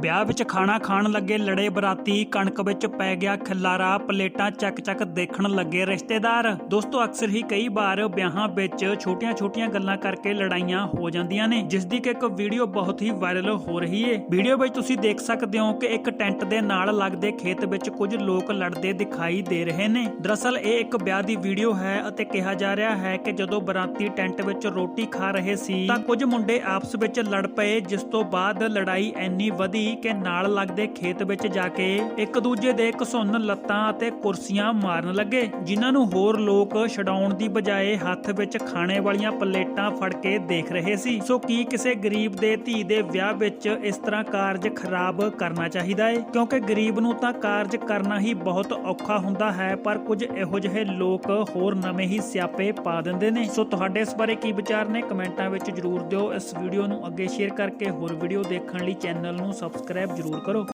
ਵਿਆਹ ਵਿੱਚ ਖਾਣਾ ਖਾਣ ਲੱਗੇ ਲੜੇ ਬਰਾਤੀ ਕਣਕ ਵਿੱਚ ਪੈ ਗਿਆ ਖਿਲਾਰਾ, ਪਲੇਟਾਂ ਚੱਕ-ਚੱਕ ਦੇਖਣ ਲੱਗੇ ਰਿਸ਼ਤੇਦਾਰ। ਦੋਸਤੋ, ਅਕਸਰ ਹੀ ਕਈ ਵਾਰ ਵਿਆਹਾਂ ਵਿੱਚ ਛੋਟੀਆਂ-ਛੋਟੀਆਂ ਗੱਲਾਂ ਕਰਕੇ ਲੜਾਈਆਂ ਹੋ ਜਾਂਦੀਆਂ ਨੇ ਜਿਸ ਦੀ ਕਿ ਇੱਕ ਵੀਡੀਓ ਬਹੁਤ ਹੀ ਵਾਇਰਲ ਹੋ ਰਹੀ ਏ। ਵੀਡੀਓ ਵਿੱਚ ਤੁਸੀਂ ਦੇਖ ਸਕਦੇ ਹੋ ਕਿ ਇੱਕ ਟੈਂਟ ਦੇ ਨਾਲ ਲੱਗਦੇ ਖੇਤ ਵਿੱਚ ਕੁਝ ਲੋਕ ਲੜਦੇ ਦਿਖਾਈ ਦੇ ਰਹੇ ਨੇ। ਦਰਅਸਲ, ਇਹ ਇੱਕ ਵਿਆਹ ਦੀ ਵੀਡੀਓ ਹੈ ਅਤੇ ਕਿਹਾ ਜਾ ਰਿਹਾ ਹੈ ਕਿ ਜਦੋਂ ਬਰਾਤੀ ਟੈਂਟ ਵਿੱਚ ਰੋਟੀ ਖਾ ਰਹੇ ਸੀ, ਤਾਂ ਕੁਝ ਮੁੰਡੇ ਆਪਸ ਵਿੱਚ ਲੜ ਪਏ, ਜਿਸ ਤੋਂ ਬਾਅਦ ਲੜਾਈ ਇੰਨੀ ਵਧੀ ਕਿ ਨਾਲ ਲੱਗਦੇ ਖੇਤ ਵਿੱਚ ਜਾ ਕੇ ਇੱਕ ਦੂਜੇ ਦੇ ਘਸੁੰਨ ਲੱਤਾਂ ਅਤੇ ਕੁਰਸੀਆਂ ਮਾਰਨ ਲੱਗੇ, ਜਿਨ੍ਹਾਂ ਨੂੰ ਹੋਰ ਲੋਕ ਛਡਾਉਣ ਦੀ ਬਜਾਏ ਹੱਥ ਵਿੱਚ ਖਾਣੇ ਵਾਲੀਆਂ ਪਲੇਟਾਂ ਫੜ ਕੇ ਦੇਖ ਰਹੇ ਸੀ। ਸੋ ਕੀ ਕਿਸੇ ਗਰੀਬ ਦੇ ਧੀ ਦੇ ਵਿਆਹ ਵਿੱਚ ਇਸ ਤਰ੍ਹਾਂ ਕਾਰਜ ਖਰਾਬ ਕਰਨਾ ਚਾਹੀਦਾ ਹੈ ਕਿਉਂਕਿ ਗਰੀਬ ਨੂੰ ਤਾਂ ਕਾਰਜ ਕਰਨਾ ਹੀ ਬਹੁਤ ਔਖਾ ਹੁੰਦਾ ਹੈ, ਪਰ ਕੁਝ ਇਹੋ ਜਿਹੇ ਲੋਕ ਹੋਰ ਨਵੇਂ ਹੀ ਸਿਆਪੇ ਪਾ ਦਿੰਦੇ ਨੇ। ਸੋ ਤੁਹਾਡੇ ਇਸ ਬਾਰੇ ਕੀ ਵਿਚਾਰ ਨੇ? ਕਮੈਂਟਾਂ ਵਿੱਚ ਜਰੂਰ ਦਿਓ। ਇਸ ਵੀਡੀਓ ਨੂੰ ਅੱਗੇ ਸ਼ੇਅਰ ਕਰਕੇ ਹੋਰ ਵੀਡੀਓ ਦੇਖਣ ਲਈ ਚੈਨਲ ਨੂੰ ਸਬਸਕ੍ਰਾਈਬ ਜਰੂਰ ਕਰੋ।